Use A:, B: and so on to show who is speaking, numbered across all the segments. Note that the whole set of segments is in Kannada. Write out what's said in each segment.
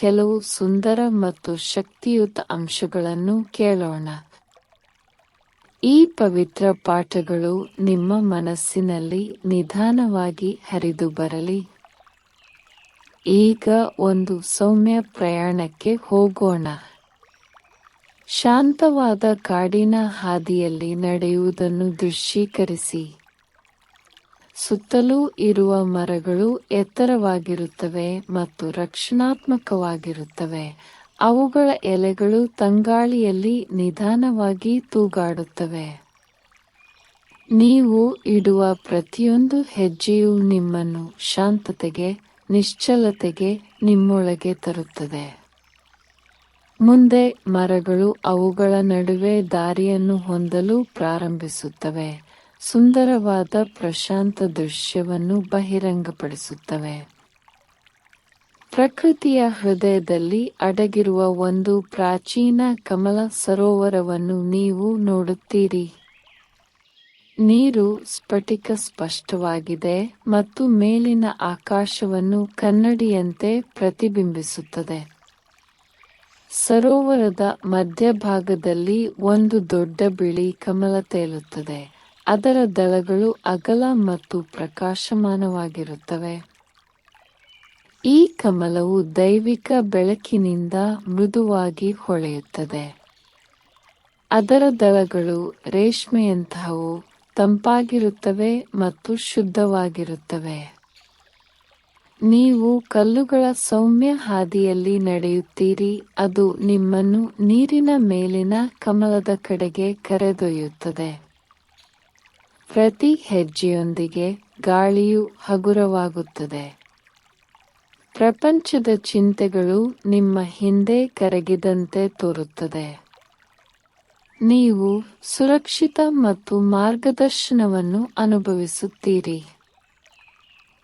A: ಕೆಲವು ಸುಂದರ ಮತ್ತು ಶಕ್ತಿಯುತ ಅಂಶಗಳನ್ನು ಕೇಳೋಣ. ಈ ಪವಿತ್ರ ಪಾಠಗಳು ನಿಮ್ಮ ಮನಸ್ಸಿನಲ್ಲಿ ನಿಧಾನವಾಗಿ ಹರಿದು ಬರಲಿ. ಈಗ ಒಂದು ಸೌಮ್ಯ ಪ್ರಯಾಣಕ್ಕೆ ಹೋಗೋಣ. ಶಾಂತವಾದ ಕಾಡಿನ ಹಾದಿಯಲ್ಲಿ ನಡೆಯುವುದನ್ನು ದೃಶ್ಯೀಕರಿಸಿ. ಸುತ್ತಲೂ ಇರುವ ಮರಗಳು ಎತ್ತರವಾಗಿರುತ್ತವೆ ಮತ್ತು ರಕ್ಷಣಾತ್ಮಕವಾಗಿರುತ್ತವೆ. ಅವುಗಳ ಎಲೆಗಳು ತಂಗಾಳಿಯಲ್ಲಿ ನಿಧಾನವಾಗಿ ತೂಗಾಡುತ್ತವೆ. ನೀವು ಇಡುವ ಪ್ರತಿಯೊಂದು ಹೆಜ್ಜೆಯೂ ನಿಮ್ಮನ್ನು ಶಾಂತತೆಗೆ, ನಿಶ್ಚಲತೆಗೆ ನಿಮ್ಮೊಳಗೆ ತರುತ್ತದೆ. ಮುಂದೆ ಮರಗಳು ಅವುಗಳ ನಡುವೆ ದಾರಿಯನ್ನು ಹೊಂದಲು ಪ್ರಾರಂಭಿಸುತ್ತವೆ. ಸುಂದರವಾದ ಪ್ರಶಾಂತ ದೃಶ್ಯವನ್ನು ಬಹಿರಂಗಪಡಿಸುತ್ತವೆ. ಪ್ರಕೃತಿಯ ಹೃದಯದಲ್ಲಿ ಅಡಗಿರುವ ಒಂದು ಪ್ರಾಚೀನ ಕಮಲ ಸರೋವರವನ್ನು ನೀವು ನೋಡುತ್ತೀರಿ. ನೀರು ಸ್ಫಟಿಕ ಸ್ಪಷ್ಟವಾಗಿದೆ ಮತ್ತು ಮೇಲಿನ ಆಕಾಶವನ್ನು ಕನ್ನಡಿಯಂತೆ ಪ್ರತಿಬಿಂಬಿಸುತ್ತದೆ. ಸರೋವರದ ಮಧ್ಯಭಾಗದಲ್ಲಿ ಒಂದು ದೊಡ್ಡ ಬಿಳಿ ಕಮಲ ತೇಲುತ್ತದೆ. ಅದರ ದಳಗಳು ಅಗಲ ಮತ್ತು ಪ್ರಕಾಶಮಾನವಾಗಿರುತ್ತವೆ. ಈ ಕಮಲವು ದೈವಿಕ ಬೆಳಕಿನಿಂದ ಮೃದುವಾಗಿ ಹೊಳೆಯುತ್ತದೆ. ಅದರ ದಳಗಳು ರೇಷ್ಮೆಯಂತಹವು ತಂಪಾಗಿರುತ್ತವೆ ಮತ್ತು ಶುದ್ಧವಾಗಿರುತ್ತವೆ. ನೀವು ಕಲ್ಲುಗಳ ಸೌಮ್ಯ ಹಾದಿಯಲ್ಲಿ ನಡೆಯುತ್ತೀರಿ, ಅದು ನಿಮ್ಮನ್ನು ನೀರಿನ ಮೇಲಿನ ಕಮಲದ ಕಡೆಗೆ ಕರೆದೊಯ್ಯುತ್ತದೆ. ಪ್ರತಿ ಹೆಜ್ಜೆಯೊಂದಿಗೆ ಗಾಳಿಯು ಹಗುರವಾಗುತ್ತದೆ. ಪ್ರಪಂಚದ ಚಿಂತೆಗಳು ನಿಮ್ಮ ಹಿಂದೆ ಕರಗಿದಂತೆ ತೋರುತ್ತದೆ. ನೀವು ಸುರಕ್ಷಿತ ಮತ್ತು ಮಾರ್ಗದರ್ಶನವನ್ನು ಅನುಭವಿಸುತ್ತೀರಿ.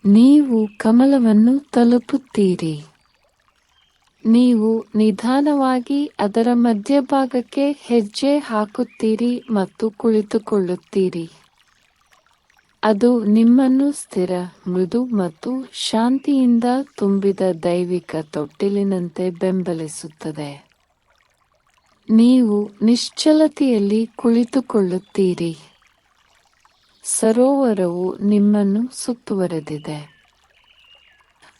A: ನೀವು ಕಮಲವನ್ನು ತಲುಪುತ್ತೀರಿ. ನೀವು ನಿಧಾನವಾಗಿ ಅದರ ಮಧ್ಯಭಾಗಕ್ಕೆ ಹೆಜ್ಜೆ ಹಾಕುತ್ತೀರಿ ಮತ್ತು ಕುಳಿತುಕೊಳ್ಳುತ್ತೀರಿ. ಅದು ನಿಮ್ಮನ್ನು ಸ್ಥಿರ, ಮೃದು ಮತ್ತು ಶಾಂತಿಯಿಂದ ತುಂಬಿದ ದೈವಿಕ ತೊಟ್ಟಿಲಿನಂತೆ ಬೆಂಬಲಿಸುತ್ತದೆ. ನೀವು ನಿಶ್ಚಲತೆಯಲ್ಲಿ ಕುಳಿತುಕೊಳ್ಳುತ್ತೀರಿ. ಸರೋವರವು ನಿಮ್ಮನ್ನು ಸುತ್ತುವರೆದಿದೆ.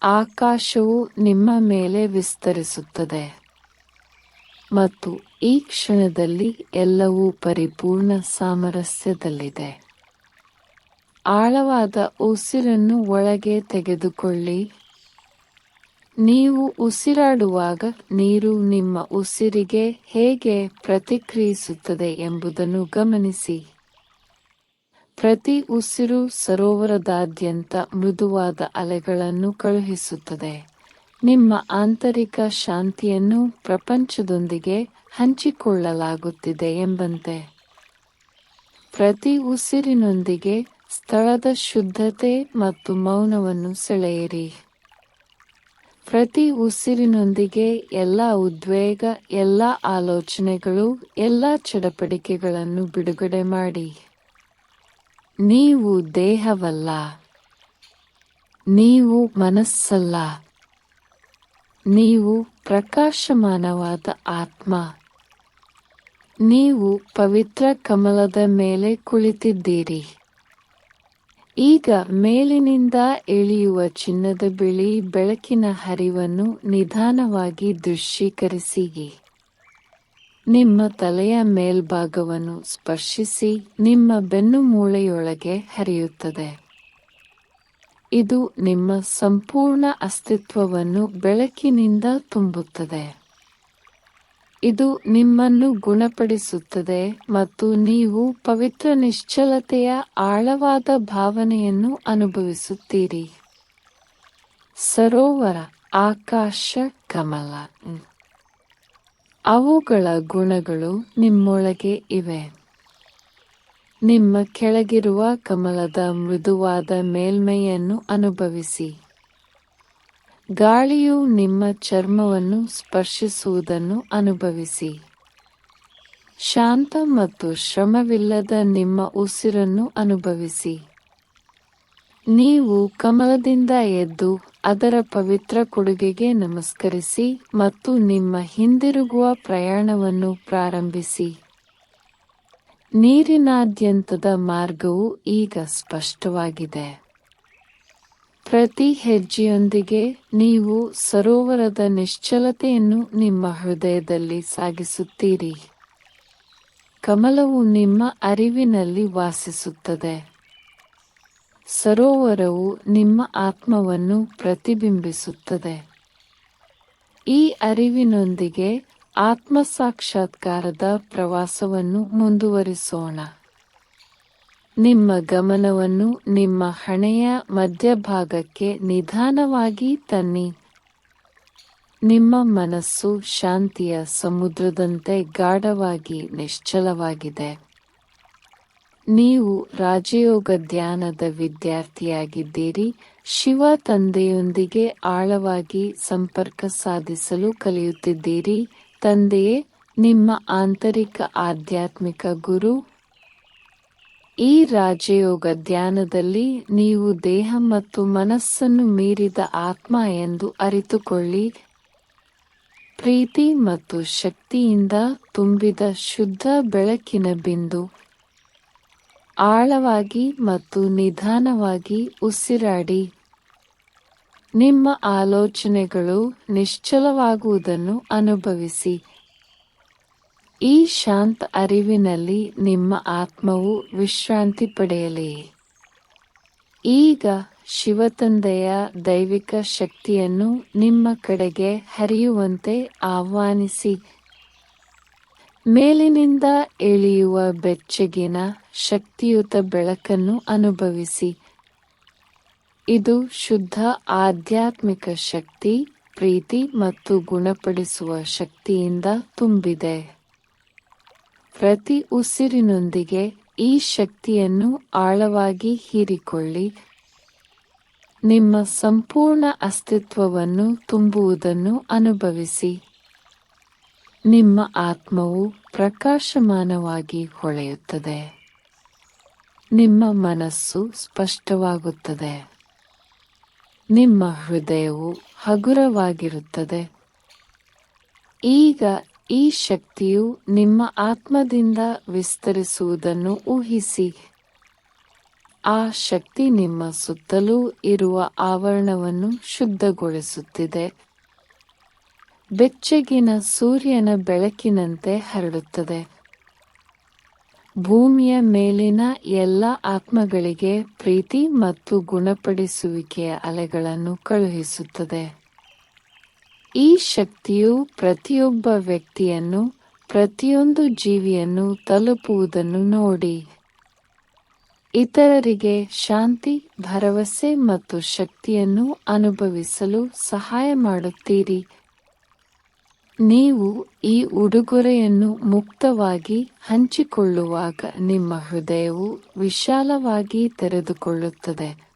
A: ಆಕಾಶವು ನಿಮ್ಮ ಮೇಲೆ ವಿಸ್ತರಿಸುತ್ತದೆ. ಮತ್ತು ಈ ಕ್ಷಣದಲ್ಲಿ ಎಲ್ಲವೂ ಪರಿಪೂರ್ಣ ಸಾಮರಸ್ಯದಲ್ಲಿದೆ. ಆಳವಾದ ಉಸಿರನ್ನು ಒಳಗೆ ತೆಗೆದುಕೊಳ್ಳಿ. ನೀವು ಉಸಿರಾಡುವಾಗ ನೀರು ನಿಮ್ಮ ಉಸಿರಿಗೆ ಹೇಗೆ ಪ್ರತಿಕ್ರಿಯಿಸುತ್ತದೆ ಎಂಬುದನ್ನು ಗಮನಿಸಿ. ಪ್ರತಿ ಉಸಿರು ಸರೋವರದಾದ್ಯಂತ ಮೃದುವಾದ ಅಲೆಗಳನ್ನು ಕಳುಹಿಸುತ್ತದೆ. ನಿಮ್ಮ ಆಂತರಿಕ ಶಾಂತಿಯನ್ನು ಪ್ರಪಂಚದೊಂದಿಗೆ ಹಂಚಿಕೊಳ್ಳಲಾಗುತ್ತಿದೆ ಎಂಬಂತೆ. ಪ್ರತಿ ಉಸಿರಿನೊಂದಿಗೆ ಸ್ಥಳದ ಶುದ್ಧತೆ ಮತ್ತು ಮೌನವನ್ನು ಸೆಳೆಯಿರಿ. ಪ್ರತಿ ಉಸಿರಿನೊಂದಿಗೆ ಎಲ್ಲ ಉದ್ವೇಗ, ಎಲ್ಲ ಆಲೋಚನೆಗಳು, ಎಲ್ಲ ಚಡಪಡಿಕೆಗಳನ್ನು ಬಿಡುಗಡೆ ಮಾಡಿ. ನೀವು ದೇಹವಲ್ಲ. ನೀವು ಮನಸ್ಸಲ್ಲ. ನೀವು ಪ್ರಕಾಶಮಾನವಾದ ಆತ್ಮ. ನೀವು ಪವಿತ್ರ ಕಮಲದ ಮೇಲೆ ಕುಳಿತಿದ್ದೀರಿ. ಈಗ ಮೇಲಿನಿಂದ ಇಳಿಯುವ ಚಿನ್ನದ ಬಿಳಿ ಬೆಳಕಿನ ಹರಿವನ್ನು ನಿಧಾನವಾಗಿ ದೃಶ್ಯೀಕರಿಸಿ ನಿಮ್ಮ ತಲೆಯ ಮೇಲ್ಭಾಗವನ್ನು ಸ್ಪರ್ಶಿಸಿ ನಿಮ್ಮ ಬೆನ್ನು ಮೂಳೆಯೊಳಗೆ ಹರಿಯುತ್ತದೆ. ಇದು ನಿಮ್ಮ ಸಂಪೂರ್ಣ ಅಸ್ತಿತ್ವವನ್ನು ಬೆಳಕಿನಿಂದ ತುಂಬುತ್ತದೆ. ಇದು ನಿಮ್ಮನ್ನು ಗುಣಪಡಿಸುತ್ತದೆ ಮತ್ತು ನೀವು ಪವಿತ್ರ ನಿಶ್ಚಲತೆಯ ಆಳವಾದ ಭಾವನೆಯನ್ನು ಅನುಭವಿಸುತ್ತೀರಿ. ಸರೋವರ ಆಕಾಶ ಕಮಲ. ಅವುಗಳ ಗುಣಗಳು ನಿಮ್ಮೊಳಗೆ ಇವೆ. ನಿಮ್ಮ ಕೆಳಗಿರುವ ಕಮಲದ ಮೃದುವಾದ ಮೇಲ್ಮೈಯನ್ನು ಅನುಭವಿಸಿ. ಗಾಳಿಯು ನಿಮ್ಮ ಚರ್ಮವನ್ನು ಸ್ಪರ್ಶಿಸುವುದನ್ನು ಅನುಭವಿಸಿ. ಶಾಂತ ಮತ್ತು ಶ್ರಮವಿಲ್ಲದ ನಿಮ್ಮ ಉಸಿರನ್ನು ಅನುಭವಿಸಿ. ನೀವು ಕಮಲದಿಂದ ಎದ್ದು ಅದರ ಪವಿತ್ರ ಕೊಡುಗೆಗೆ ನಮಸ್ಕರಿಸಿ ಮತ್ತು ನಿಮ್ಮ ಹಿಂದಿರುಗುವ ಪ್ರಯಾಣವನ್ನು ಪ್ರಾರಂಭಿಸಿ. ನೀರಿನಾದ್ಯಂತದ ಮಾರ್ಗವು ಈಗ ಸ್ಪಷ್ಟವಾಗಿದೆ. ಪ್ರತಿ ಹೆಜ್ಜೆಯೊಂದಿಗೆ ನೀವು ಸರೋವರದ ನಿಶ್ಚಲತೆಯನ್ನು ನಿಮ್ಮ ಹೃದಯದಲ್ಲಿ ಸಾಗಿಸುತ್ತೀರಿ. ಕಮಲವು ನಿಮ್ಮ ಅರಿವಿನಲ್ಲಿ ವಾಸಿಸುತ್ತದೆ. ಸರೋವರವು ನಿಮ್ಮ ಆತ್ಮವನ್ನು ಪ್ರತಿಬಿಂಬಿಸುತ್ತದೆ. ಈ ಅರಿವಿನೊಂದಿಗೆ ಆತ್ಮ ಸಾಕ್ಷಾತ್ಕಾರದ ಪ್ರವಾಸವನ್ನು ಮುಂದುವರಿಸೋಣ. ನಿಮ್ಮ ಗಮನವನ್ನು ನಿಮ್ಮ ಹಣೆಯ ಮಧ್ಯಭಾಗಕ್ಕೆ ನಿಧಾನವಾಗಿ ತನ್ನಿ. ನಿಮ್ಮ ಮನಸ್ಸು ಶಾಂತಿಯ ಸಮುದ್ರದಂತೆ ಗಾಢವಾಗಿ ನಿಶ್ಚಲವಾಗಿದೆ. ನೀವು ರಾಜಯೋಗ ಧ್ಯಾನದ ವಿದ್ಯಾರ್ಥಿಯಾಗಿದ್ದೀರಿ. ಶಿವ ತಂದೆಯೊಂದಿಗೆ ಆಳವಾಗಿ ಸಂಪರ್ಕ ಸಾಧಿಸಲು ಕಲಿಯುತ್ತಿದ್ದೀರಿ. ತಂದೆಯೇ, ನಿಮ್ಮ ಆಂತರಿಕ ಆಧ್ಯಾತ್ಮಿಕ ಗುರು ಈ ರಾಜಯೋಗ ಧ್ಯಾನದಲ್ಲಿ ನೀವು ದೇಹ ಮತ್ತು ಮನಸ್ಸನ್ನು ಮೀರಿದ ಆತ್ಮ ಎಂದು ಅರಿತುಕೊಳ್ಳಿ. ಪ್ರೀತಿ ಮತ್ತು ಶಕ್ತಿಯಿಂದ ತುಂಬಿದ ಶುದ್ಧ ಬೆಳಕಿನ ಬಿಂದು. ಆಳವಾಗಿ ಮತ್ತು ನಿಧಾನವಾಗಿ ಉಸಿರಾಡಿ. ನಿಮ್ಮ ಆಲೋಚನೆಗಳು ನಿಶ್ಚಲವಾಗುವುದನ್ನು ಅನುಭವಿಸಿ. ಈ ಶಾಂತ ಅರಿವಿನಲ್ಲಿ ನಿಮ್ಮ ಆತ್ಮವು ವಿಶ್ರಾಂತಿ ಪಡೆಯಲಿ. ಈಗ ಶಿವತಂದೆಯ ದೈವಿಕ ಶಕ್ತಿಯನ್ನು ನಿಮ್ಮ ಕಡೆಗೆ ಹರಿಯುವಂತೆ ಆಹ್ವಾನಿಸಿ. ಮೇಲಿನಿಂದ ಇಳಿಯುವ ಬೆಚ್ಚಗಿನ ಶಕ್ತಿಯುತ ಬೆಳಕನ್ನು ಅನುಭವಿಸಿ. ಇದು ಶುದ್ಧ ಆಧ್ಯಾತ್ಮಿಕ ಶಕ್ತಿ, ಪ್ರೀತಿ ಮತ್ತು ಗುಣಪಡಿಸುವ ಶಕ್ತಿಯಿಂದ ತುಂಬಿದೆ. ಪ್ರತಿ ಉಸಿರಿನೊಂದಿಗೆ ಈ ಶಕ್ತಿಯನ್ನು ಆಳವಾಗಿ ಹೀರಿಕೊಳ್ಳಿ. ನಿಮ್ಮ ಸಂಪೂರ್ಣ ಅಸ್ತಿತ್ವವನ್ನು ತುಂಬುವುದನ್ನು ಅನುಭವಿಸಿ. ನಿಮ್ಮ ಆತ್ಮವು ಪ್ರಕಾಶಮಾನವಾಗಿ ಹೊಳೆಯುತ್ತದೆ. ನಿಮ್ಮ ಮನಸ್ಸು ಸ್ಪಷ್ಟವಾಗುತ್ತದೆ. ನಿಮ್ಮ ಹೃದಯವು ಹಗುರವಾಗಿರುತ್ತದೆ. ಈಗ ಈ ಶಕ್ತಿಯು ನಿಮ್ಮ ಆತ್ಮದಿಂದ ವಿಸ್ತರಿಸುವುದನ್ನು ಊಹಿಸಿ. ಆ ಶಕ್ತಿ ನಿಮ್ಮ ಸುತ್ತಲೂ ಇರುವ ಆವರಣವನ್ನು ಶುದ್ಧಗೊಳಿಸುತ್ತಿದೆ. ಬೆಚ್ಚಗಿನ ಸೂರ್ಯನ ಬೆಳಕಿನಂತೆ ಹರಡುತ್ತದೆ. ಭೂಮಿಯ ಮೇಲಿನ ಎಲ್ಲ ಆತ್ಮಗಳಿಗೆ ಪ್ರೀತಿ ಮತ್ತು ಗುಣಪಡಿಸುವಿಕೆಯ ಅಲೆಗಳನ್ನು ಕಳುಹಿಸುತ್ತದೆ. ಈ ಶಕ್ತಿಯು ಪ್ರತಿಯೊಬ್ಬ ವ್ಯಕ್ತಿಯನ್ನು, ಪ್ರತಿಯೊಂದು ಜೀವಿಯನ್ನು ತಲುಪುವುದನ್ನು ನೋಡಿ. ಇತರರಿಗೆ ಶಾಂತಿ, ಭರವಸೆ ಮತ್ತು ಶಕ್ತಿಯನ್ನು ಅನುಭವಿಸಲು ಸಹಾಯ ಮಾಡುತ್ತೀರಿ. ನೀವು ಈ ಉಡುಗೊರೆಯನ್ನು ಮುಕ್ತವಾಗಿ ಹಂಚಿಕೊಳ್ಳುವಾಗ ನಿಮ್ಮ ಹೃದಯವು ವಿಶಾಲವಾಗಿ ತೆರೆದುಕೊಳ್ಳುತ್ತದೆ.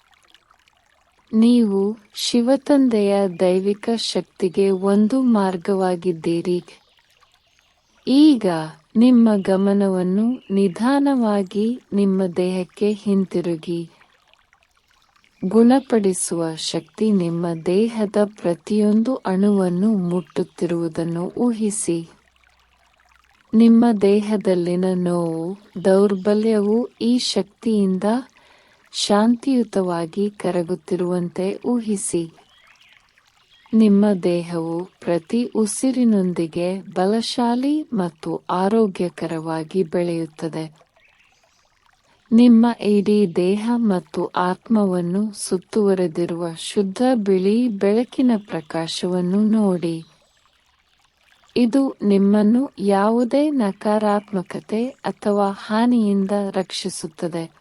A: ನೀವು ಶಿವತಂದೆಯ ದೈವಿಕ ಶಕ್ತಿಗೆ ಒಂದು ಮಾರ್ಗವಾಗಿದ್ದೀರಿ. ಈಗ ನಿಮ್ಮ ಗಮನವನ್ನು ನಿಧಾನವಾಗಿ ನಿಮ್ಮ ದೇಹಕ್ಕೆ ಹಿಂತಿರುಗಿ. ಗುಣಪಡಿಸುವ ಶಕ್ತಿ ನಿಮ್ಮ ದೇಹದ ಪ್ರತಿಯೊಂದು ಅಣುವನ್ನು ಮುಟ್ಟುತ್ತಿರುವುದನ್ನು ಊಹಿಸಿ. ನಿಮ್ಮ ದೇಹದಲ್ಲಿನ ನೋವು, ದೌರ್ಬಲ್ಯವು ಈ ಶಕ್ತಿಯಿಂದ ಶಾಂತಿಯುತವಾಗಿ ಕರಗುತ್ತಿರುವಂತೆ ಊಹಿಸಿ. ನಿಮ್ಮ ದೇಹವು ಪ್ರತಿ ಉಸಿರಿನೊಂದಿಗೆ ಬಲಶಾಲಿ ಮತ್ತು ಆರೋಗ್ಯಕರವಾಗಿ ಬೆಳೆಯುತ್ತದೆ. ನಿಮ್ಮ ಇಡೀ ದೇಹ ಮತ್ತು ಆತ್ಮವನ್ನು ಸುತ್ತುವರೆದಿರುವ ಶುದ್ಧ ಬಿಳಿ ಬೆಳಕಿನ ಪ್ರಕಾಶವನ್ನು ನೋಡಿ. ಇದು ನಿಮ್ಮನ್ನು ಯಾವುದೇ ನಕಾರಾತ್ಮಕತೆ ಅಥವಾ ಹಾನಿಯಿಂದ ರಕ್ಷಿಸುತ್ತದೆ.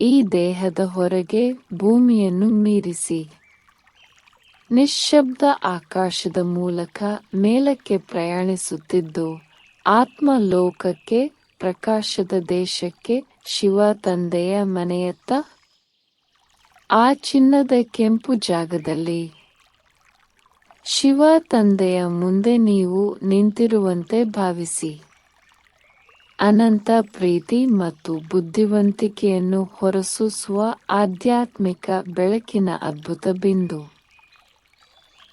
A: ಈ ದೇಹದ ಹೊರಗೆ ಭೂಮಿಯನ್ನು ಮೀರಿಸಿ. ನಿಶ್ಶಬ್ದ ಆಕಾಶದ ಮೂಲಕ ಮೇಲಕ್ಕೆ ಪ್ರಯಾಣಿಸುತ್ತಿದ್ದು ಆತ್ಮ ಲೋಕಕ್ಕೆ ಪ್ರಕಾಶದ ದೇಶಕ್ಕೆ, ಶಿವ ತಂದೆಯ ಮನೆಯತ್ತ, ಆ ಚಿನ್ನದ ಕೆಂಪು ಜಾಗದಲ್ಲಿ. ಶಿವ ತಂದೆಯ ಮುಂದೆ ನೀವು ನಿಂತಿರುವಂತೆ ಭಾವಿಸಿ. ಅನಂತ ಪ್ರೀತಿ ಮತ್ತು ಬುದ್ಧಿವಂತಿಕೆಯನ್ನು ಹೊರಸೂಸುವ ಆಧ್ಯಾತ್ಮಿಕ ಬೆಳಕಿನ ಅದ್ಭುತ ಬಿಂದು.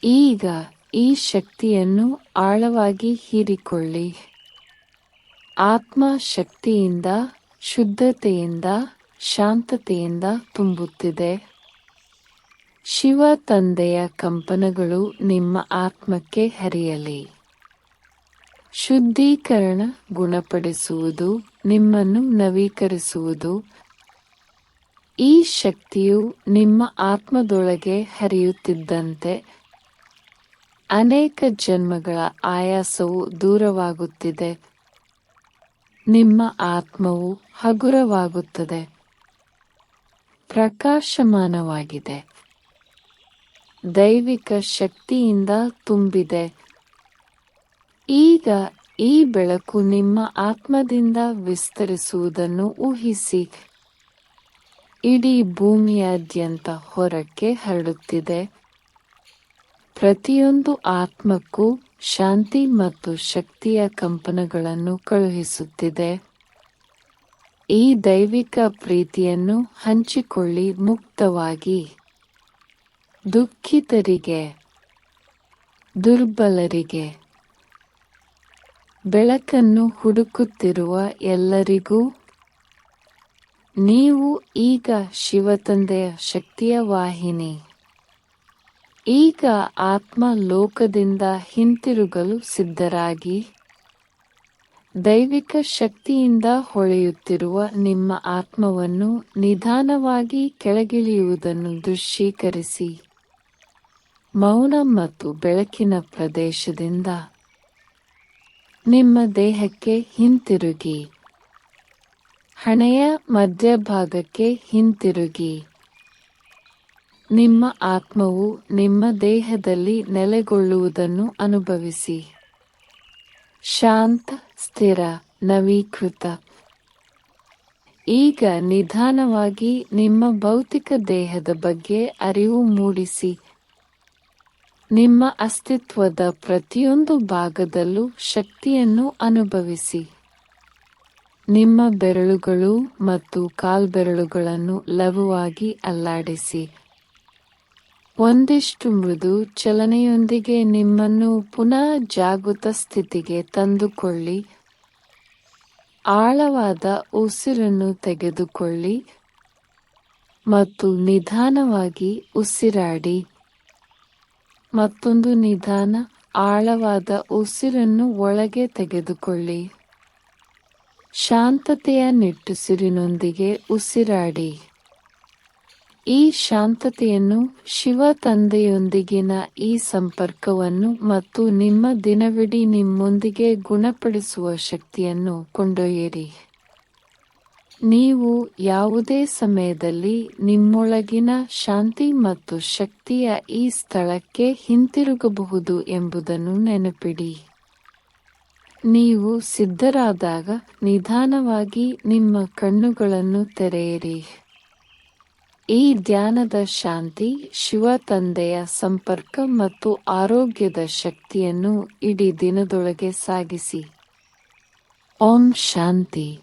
A: ಈಗ ಈ ಶಕ್ತಿಯನ್ನು ಆಳವಾಗಿ ಹೀರಿಕೊಳ್ಳಿ. ಆತ್ಮ ಶಕ್ತಿಯಿಂದ ಶುದ್ಧತೆಯಿಂದ, ಶಾಂತತೆಯಿಂದ ತುಂಬುತ್ತಿದೆ. ಶಿವ ತಂದೆಯ ಕಂಪನಗಳು ನಿಮ್ಮ ಆತ್ಮಕ್ಕೆ ಹರಿಯಲಿ. ಶುದ್ಧೀಕರಣ ಗುಣಪಡಿಸುವುದು, ನಿಮ್ಮನ್ನು ನವೀಕರಿಸುವುದು. ಈ ಶಕ್ತಿಯು ನಿಮ್ಮ ಆತ್ಮದೊಳಗೆ ಹರಿಯುತ್ತಿದ್ದಂತೆ ಅನೇಕ ಜನ್ಮಗಳ ಆಯಾಸವು ದೂರವಾಗುತ್ತಿದೆ. ನಿಮ್ಮ ಆತ್ಮವು ಹಗುರವಾಗುತ್ತದೆ. ಪ್ರಕಾಶಮಾನವಾಗಿದೆ. ದೈವಿಕ ಶಕ್ತಿಯಿಂದ ತುಂಬಿದೆ. ಈಗ ಈ ಬೆಳಕು ನಿಮ್ಮ ಆತ್ಮದಿಂದ ವಿಸ್ತರಿಸುವುದನ್ನು ಊಹಿಸಿ. ಇಡೀ ಭೂಮಿಯಾದ್ಯಂತ ಹೊರಕ್ಕೆ ಹರಡುತ್ತಿದೆ. ಪ್ರತಿಯೊಂದು ಆತ್ಮಕ್ಕೂ ಶಾಂತಿ ಮತ್ತು ಶಕ್ತಿಯ ಕಂಪನಗಳನ್ನು ಕಳುಹಿಸುತ್ತಿದೆ. ಈ ದೈವಿಕ ಪ್ರೀತಿಯನ್ನು ಹಂಚಿಕೊಳ್ಳಿ ಮುಕ್ತವಾಗಿ. ದುಃಖಿತರಿಗೆ, ದುರ್ಬಲರಿಗೆ ಬೆಳಕನ್ನು ಹುಡುಕುತ್ತಿರುವ ಎಲ್ಲರಿಗೂ ನೀವು ಈಗ ಶಿವತಂದೆಯ ಶಕ್ತಿಯ ವಾಹಿನಿ. ಈಗ ಆತ್ಮ ಲೋಕದಿಂದ ಹಿಂತಿರುಗಲು ಸಿದ್ಧರಾಗಿ ದೈವಿಕ ಶಕ್ತಿಯಿಂದ ಹೊಳೆಯುತ್ತಿರುವ ನಿಮ್ಮ ಆತ್ಮವನ್ನು ನಿಧಾನವಾಗಿ ಕೆಳಗಿಳಿಯುವುದನ್ನು ದೃಶ್ಯೀಕರಿಸಿ. ಮೌನ ಮತ್ತು ಬೆಳಕಿನ ಪ್ರದೇಶದಿಂದ ನಿಮ್ಮ ದೇಹಕ್ಕೆ ಹಿಂತಿರುಗಿ. ಹಣೆಯ ಮಧ್ಯಭಾಗಕ್ಕೆ ಹಿಂತಿರುಗಿ. ನಿಮ್ಮ ಆತ್ಮವು ನಿಮ್ಮ ದೇಹದಲ್ಲಿ ನೆಲೆಗೊಳ್ಳುವುದನ್ನು ಅನುಭವಿಸಿ. ಶಾಂತ, ಸ್ಥಿರ, ನವೀಕೃತ. ಈಗ ನಿಧಾನವಾಗಿ ನಿಮ್ಮ ಭೌತಿಕ ದೇಹದ ಬಗ್ಗೆ ಅರಿವು ಮೂಡಿಸಿ. ನಿಮ್ಮ ಅಸ್ತಿತ್ವದ ಪ್ರತಿಯೊಂದು ಭಾಗದಲ್ಲೂ ಶಕ್ತಿಯನ್ನು ಅನುಭವಿಸಿ. ನಿಮ್ಮ ಬೆರಳುಗಳು ಮತ್ತು ಕಾಲ್ಬೆರಳುಗಳನ್ನು ಲಘುವಾಗಿ ಅಲ್ಲಾಡಿಸಿ. ಒಂದಿಷ್ಟು ಮೃದು ಚಲನೆಯೊಂದಿಗೆ ನಿಮ್ಮನ್ನು ಪುನಃ ಜಾಗೃತ ಸ್ಥಿತಿಗೆ ತಂದುಕೊಳ್ಳಿ. ಆಳವಾದ ಉಸಿರನ್ನು ತೆಗೆದುಕೊಳ್ಳಿ ಮತ್ತು ನಿಧಾನವಾಗಿ ಉಸಿರಾಡಿ. ಮತ್ತೊಂದು ನಿಧಾನ, ಆಳವಾದ ಉಸಿರನ್ನು ಒಳಗೆ ತೆಗೆದುಕೊಳ್ಳಿ. ಶಾಂತತೆಯ ನಿಟ್ಟುಸಿರಿನೊಂದಿಗೆ ಉಸಿರಾಡಿ. ಈ ಶಾಂತತೆಯನ್ನು ಶಿವ ತಂದೆಯೊಂದಿಗಿನ ಈ ಸಂಪರ್ಕವನ್ನು ಮತ್ತು ನಿಮ್ಮ ದಿನವಿಡೀ ನಿಮ್ಮೊಂದಿಗೆ ಗುಣಪಡಿಸುವ ಶಕ್ತಿಯನ್ನು ಕೊಂಡೊಯ್ಯಿರಿ. ನೀವು ಯಾವುದೇ ಸಮಯದಲ್ಲಿ ನಿಮ್ಮೊಳಗಿನ ಶಾಂತಿ ಮತ್ತು ಶಕ್ತಿಯ ಈ ಸ್ಥಳಕ್ಕೆ ಹಿಂತಿರುಗಬಹುದು ಎಂಬುದನ್ನು ನೆನಪಿಡಿ. ನೀವು ಸಿದ್ಧರಾದಾಗ ನಿಧಾನವಾಗಿ ನಿಮ್ಮ ಕಣ್ಣುಗಳನ್ನು ತೆರೆಯಿರಿ. ಈ ಧ್ಯಾನದ ಶಾಂತಿ ಶಿವ ತಂದೆಯ ಸಂಪರ್ಕ ಮತ್ತು ಆರೋಗ್ಯದ ಶಕ್ತಿಯನ್ನು ಇಡೀ ದಿನದೊಳಗೆ ಸಾಗಿಸಿ. ಓಂ ಶಾಂತಿ.